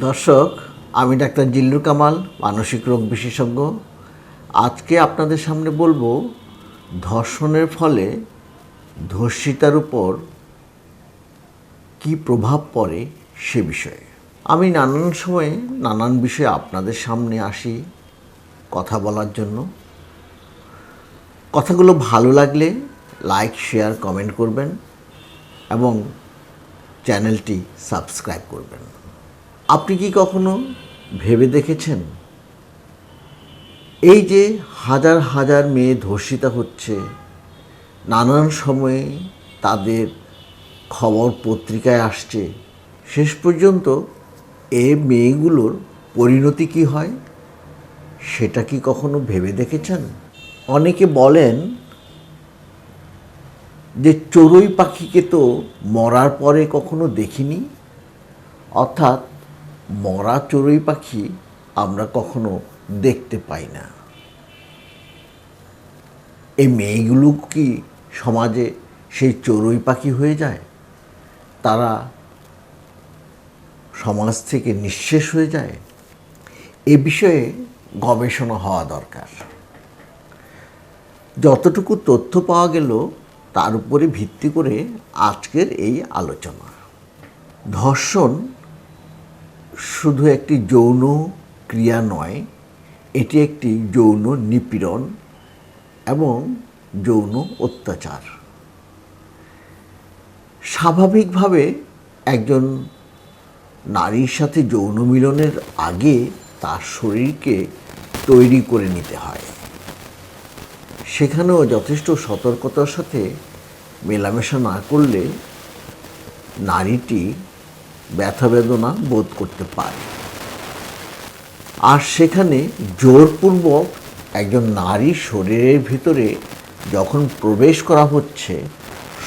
দর্শক, আমি ডাক্তার জিল্লুর কামাল, মানসিক রোগ বিশেষজ্ঞ। আজকে আপনাদের সামনে বলব, ধর্ষণের ফলে ধর্ষিতার উপর কী প্রভাব পড়ে সে বিষয়ে। আমি নানান সময়ে নানান বিষয়ে আপনাদের সামনে আসি কথা বলার জন্য। কথাগুলো ভালো লাগলে লাইক, শেয়ার, কমেন্ট করবেন এবং চ্যানেলটি সাবস্ক্রাইব করবেন। আপনি কি কখনো ভেবে দেখেছেন? এই যে হাজার হাজার মেয়ে ধর্ষিতা হচ্ছে, নানান সময়ে তাদের খবর পত্রিকায় আসছে, শেষ পর্যন্ত এ মেয়েগুলোর পরিণতি কি হয়? সেটা কি কখনো ভেবে দেখেছেন? অনেকে বলেন যে চড়ুই পাখিকে তো মরার পরে কখনো দেখিনি। অর্থাৎ মরা চড়ুই পাখি আমরা কখনো দেখতে পাই না। এই মেয়েগুলো কি সমাজে সেই চড়ুই পাখি হয়ে যায়? তারা সমাজ থেকে নিঃশেষ হয়ে যায়? এ বিষয়ে গবেষণা হওয়া দরকার। যতটুকু তথ্য পাওয়া গেল, তার উপরে ভিত্তি করে আজকের এই আলোচনা। ধর্ষণ শুধু একটি যৌন ক্রিয়া নয়, এটি একটি যৌন নিপীড়ন এবং যৌন অত্যাচার। স্বাভাবিকভাবে একজন নারীর সাথে যৌন মিলনের আগে তার শরীরকে তৈরি করে নিতে হয়। সেখানেও যথেষ্ট সতর্কতার সাথে মেলামেশা না করলে নারীটি ব্যথা বেদনা বোধ করতে পারে। আর সেখানে জোরপূর্বক একজন নারী শরীরের ভিতরে যখন প্রবেশ করা হচ্ছে,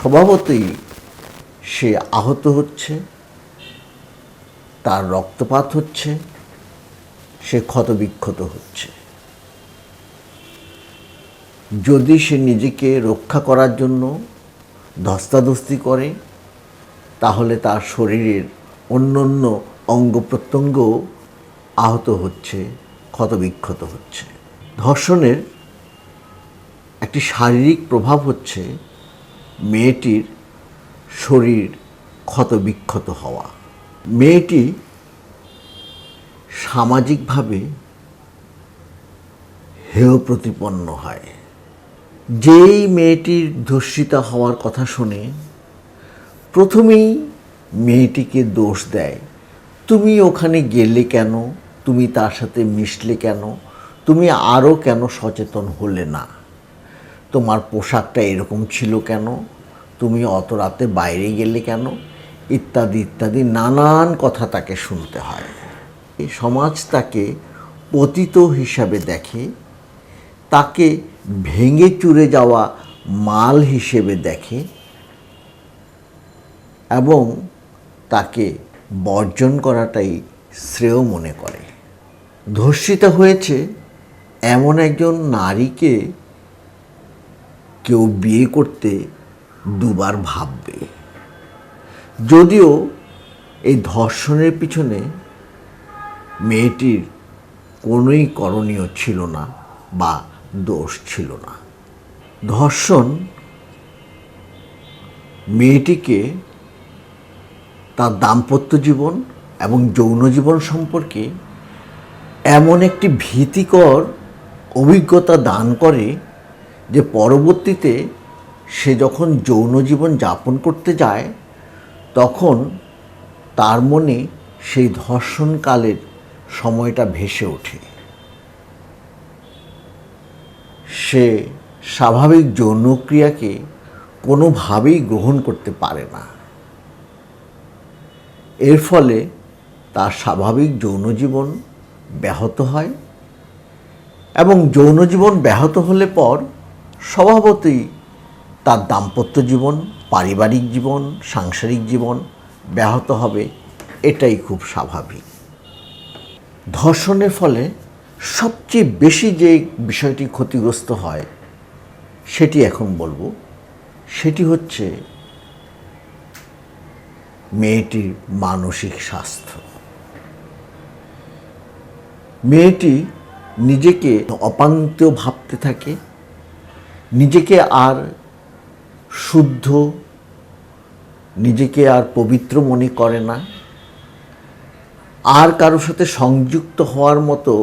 স্বভাবতই সে আহত হচ্ছে, তার রক্তপাত হচ্ছে, সে ক্ষতবিক্ষত হচ্ছে। যদি সে নিজেকে রক্ষা করার জন্য ধস্তাধস্তি করে, তাহলে তার শরীরের অন্য অন্য অঙ্গ প্রত্যঙ্গ আহত হচ্ছে, ক্ষতবিক্ষত হচ্ছে। ধর্ষণের একটি শারীরিক প্রভাব হচ্ছে মেয়েটির শরীর ক্ষতবিক্ষত হওয়া। মেয়েটি সামাজিকভাবে হেয় প্রতিপন্ন হয়। যেই মেয়েটির ধর্ষিতা হওয়ার কথা শুনে প্রথমেই মেয়েটিকে দোষ দেয়। তুমি ওখানে গেলে কেন? তুমি তার সাথে মিশলে কেন? তুমি আরও কেন সচেতন হলে না? তোমার পোশাকটা এরকম ছিল কেন? তুমি অত রাতে বাইরে গেলে কেন? ইত্যাদি ইত্যাদি নানান কথা তাকে শুনতে হয়। এই সমাজ তাকে পতিত হিসাবে দেখে। তাকে ভেঙে চুরে যাওয়া মাল হিসেবে দেখে। এবং তাকে বর্জন করাটাই শ্রেয় মনে করে। ধর্ষিতা হয়েছে এমন একজন নারীকে কেউ বিয়ে করতে দুবার ভাববে। যদিও এই ধর্ষণের পিছনে মেয়েটির কোনোই করণীয় ছিল না বা দোষ ছিল না। ধর্ষণ মেয়েটিকে তার দাম্পত্য জীবন এবং যৌন জীবন সম্পর্কে এমন একটি ভীতিকর অভিজ্ঞতা দান করে যে পরবর্তীতে সে যখন যৌন জীবন যাপন করতে যায়, তখন তার মনে সেই ধর্ষণকালের সময়টা ভেসে ওঠে। সে স্বাভাবিক যৌনক্রিয়াকে কোনোভাবেই গ্রহণ করতে পারে না। এর ফলে তার স্বাভাবিক যৌন জীবন ব্যাহত হয় এবং যৌন জীবন ব্যাহত হলে পর স্বভাবতই তার দাম্পত্য জীবন, পারিবারিক জীবন, সাংসারিক জীবন ব্যাহত হবে। এটাই খুব স্বাভাবিক। ধর্ষণের ফলে সবচেয়ে বেশি যে বিষয়টি ক্ষতিগ্রস্ত হয়, সেটি এখন বলব, সেটি হচ্ছে মেয়েটির মানসিক স্বাস্থ্য। মেয়েটি নিজেকে অপান্ত ভাবতে থাকে, নিজেকে আর শুদ্ধ, নিজেকে আর পবিত্র মনে করে না। আর কারোর সাথে সংযুক্ত হওয়ার মতো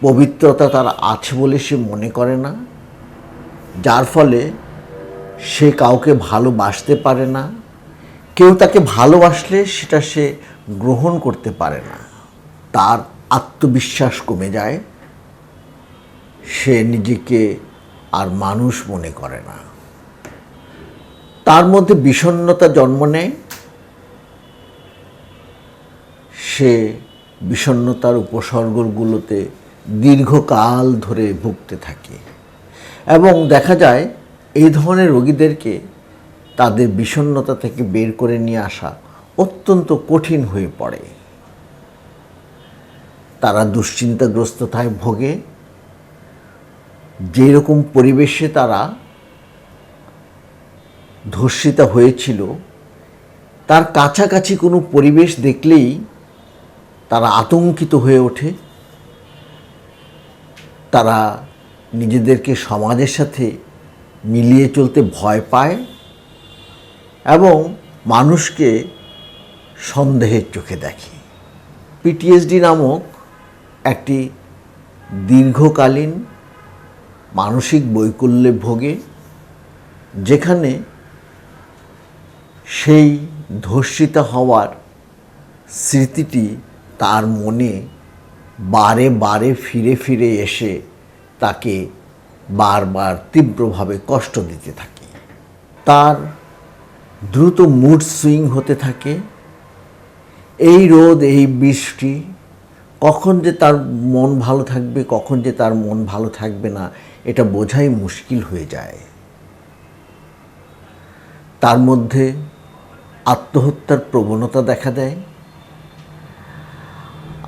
পবিত্রতা তার আছে বলে সে মনে করে না, যার ফলে সে কাউকে ভালোবাসতে পারে না। কেউ তাকে ভালোবাসলে সেটা সে গ্রহণ করতে পারে না। তার আত্মবিশ্বাস কমে যায়, সে নিজেকে আর মানুষ মনে করে না। তার মধ্যে বিষণ্নতা জন্ম নেয়, সে বিষণ্ণতার উপসর্গগুলোতে দীর্ঘকাল ধরে ভুগতে থাকে। এবং দেখা যায়, এই ধরনের রোগীদেরকে তাদের বিষণ্ণতা থেকে বের করে নিয়ে আসা অত্যন্ত কঠিন হয়ে পড়ে। তারা দুশ্চিন্তাগ্রস্ততায় ভোগে। যেরকম পরিবেশে তারা ধর্ষিতা হয়েছিল, তার কাছাকাছি কোনো পরিবেশ দেখলেই তারা আতঙ্কিত হয়ে ওঠে। তারা নিজেদেরকে সমাজের সাথে মিলিয়ে চলতে ভয় পায়। এবং মানুষকে সন্দেহের চোখে দেখে। পিটিএসডি নামক একটি দীর্ঘকালীন মানসিক বৈকল্যে ভোগে, যেখানে সেই ধর্ষিতা হওয়ার স্মৃতিটি তার মনে বারে বারে ফিরে ফিরে এসে তাকে বারবার তীব্রভাবে কষ্ট দিতে থাকে। তার দ্রুত মুড সুইং হতে থাকে। এই রোদ, এই বৃষ্টি, কখন যে তার মন ভালো থাকবে, কখন যে তার মন ভালো থাকবে না, এটা বোঝাই মুশকিল হয়ে যায়। তার মধ্যে আত্মহত্যার প্রবণতা দেখা দেয়।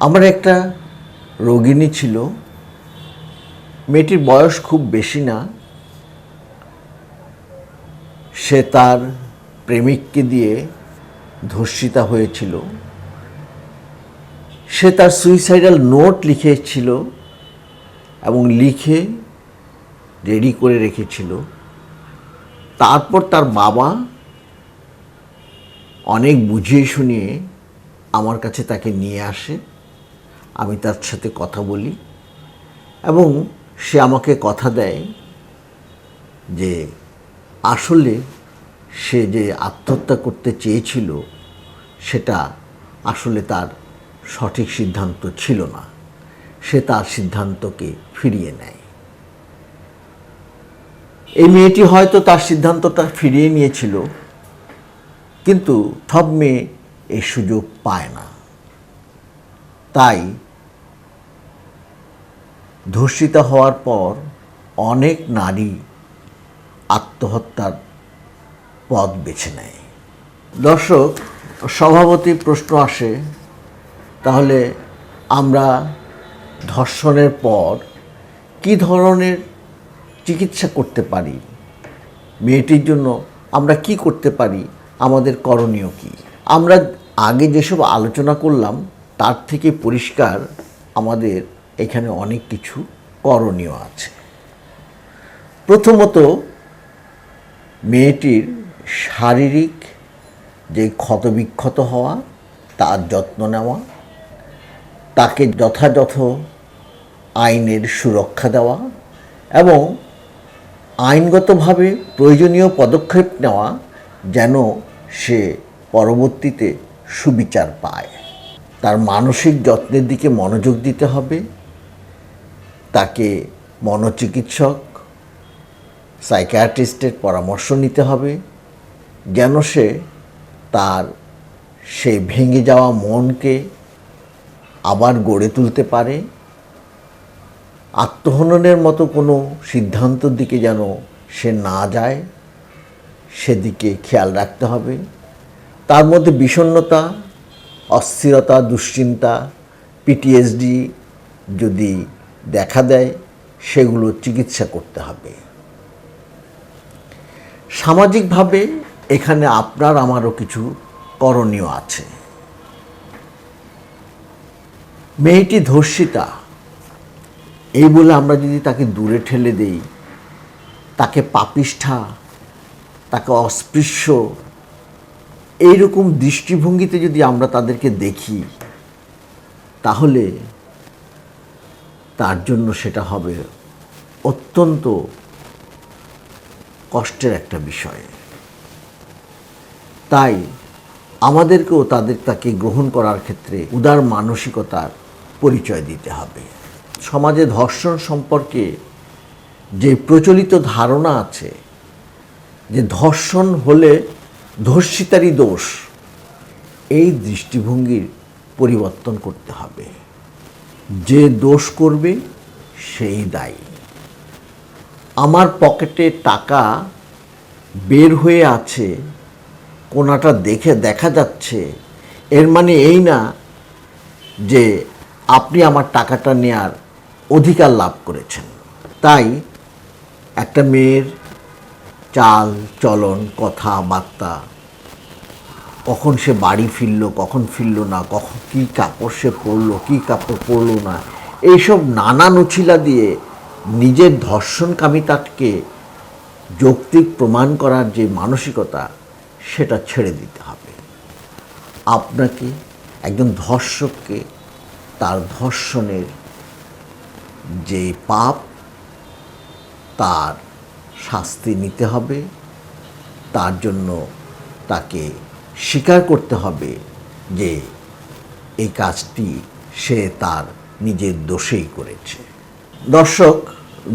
আমার একটা রোগিণী ছিল। মেয়েটির বয়স খুব বেশি না। সে তার প্রেমিককে দিয়ে ধর্ষিতা হয়েছিল। সে তার সুইসাইডাল নোট লিখেছিল এবং লিখে রেডি করে রেখেছিল। তারপর তার বাবা অনেক বুঝিয়ে শুনিয়ে আমার কাছে তাকে নিয়ে আসে। আমি তার সাথে কথা বলি এবং সে আমাকে কথা দেয় যে আসলে সে যে আত্মহত্যা করতে চেয়েছিল, সেটা আসলে তার সঠিক সিদ্ধান্ত ছিল না। সে তার সিদ্ধান্তকে ফিরিয়ে নেয়। এই মেয়েটি হয়তো তার সিদ্ধান্তটা ফিরিয়ে নিয়েছিল, কিন্তু সব মেয়ে এই সুযোগ পায় না। তাই ধর্ষিতা হওয়ার পর অনেক নারী আত্মহত্যার পথ বেছে নেয়। দর্শক, স্বভাবতই প্রশ্ন আসে, তাহলে আমরা ধর্ষণের পর কি ধরনের চিকিৎসা করতে পারি? মেয়েটির জন্য আমরা কি করতে পারি? আমাদের করণীয় কি? আমরা আগে যেসব আলোচনা করলাম, তার থেকে পরিষ্কার আমাদের এখানে অনেক কিছু করণীয় আছে। প্রথমত, মেয়েটির শারীরিক যে ক্ষতবিক্ষত হওয়া, তার যত্ন নেওয়া, তাকে যথাযথ আইনের সুরক্ষা দেওয়া এবং আইনগতভাবে প্রয়োজনীয় পদক্ষেপ নেওয়া যেন সে পরবর্তীতে সুবিচার পায়। তার মানসিক যত্নের দিকে মনোযোগ দিতে হবে। তাকে মনোচিকিৎসক, সাইকিয়াট্রিস্টের পরামর্শ নিতে হবে। যেন সে তার সেই ভেঙে যাওয়া মনকে আবার গড়ে তুলতে পারে। আত্মহননের মতো কোনো সিদ্ধান্তের দিকে যেন সে না যায়, সেদিকে খেয়াল রাখতে হবে। তার মধ্যে বিষণ্ণতা, অস্থিরতা, দুশ্চিন্তা পিটিএসডি যদি দেখা দেয়, সেগুলো চিকিৎসা করতে হবে। সামাজিকভাবে এখানে আপনার, আমারও কিছু করণীয় আছে। মেয়েটি ধর্ষিতা, এই বলে আমরা যদি তাকে দূরে ঠেলে দেই, তাকে পাপিষ্ঠা, তাকে অস্পৃশ্য, এইরকম দৃষ্টিভঙ্গিতে যদি আমরা তাদেরকে দেখি, তাহলে তার জন্য সেটা হবে অত্যন্ত কষ্টের একটা বিষয়। তাই আমাদেরকেও তাদের তাকে গ্রহণ করার ক্ষেত্রে উদার মানসিকতার পরিচয় দিতে হবে। সমাজে ধর্ষণ সম্পর্কে যে প্রচলিত ধারণা আছে, যে ধর্ষণ হলে ধর্ষিতারই দোষ, এই দৃষ্টিভঙ্গির পরিবর্তন করতে হবে। যে দোষ করবে, সেই দায়ী। আমার পকেটে টাকা বের হয়ে আছে কোনাটা দেখে দেখা যাচ্ছে, এর মানে এই না যে আপনি আমার টাকাটা নেয়ার অধিকার লাভ করেছেন। তাই একটা মেয়ের চাল, চলন, কথাবার্তা, কখন সে বাড়ি ফিরলো, কখন ফিরলো না, কখন কী কাপড় সে পরলো, কী কাপড় পরলো না, এইসব নানা নছিলা দিয়ে নিজের ধর্ষণকামিতাকে যৌক্তিক প্রমাণ করার যে মানসিকতা সেটা ছেড়ে দিতে হবে। আপনাকে, একজন ধর্ষককে তার ধর্ষণের যে পাপ, তার শাস্তি নিতে হবে, তার জন্য তাকে স্বীকার করতে হবে যে এই কাজটি সে তার নিজের দোষেই করেছে। দর্শক,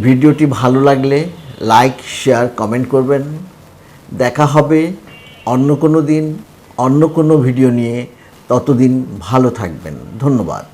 ভিডিওটি ভালো লাগলে লাইক, শেয়ার, কমেন্ট করবেন। দেখা হবে অন্য কোনো দিন অন্য কোনো ভিডিও নিয়ে ততদিন ভালো থাকবেন। ধন্যবাদ।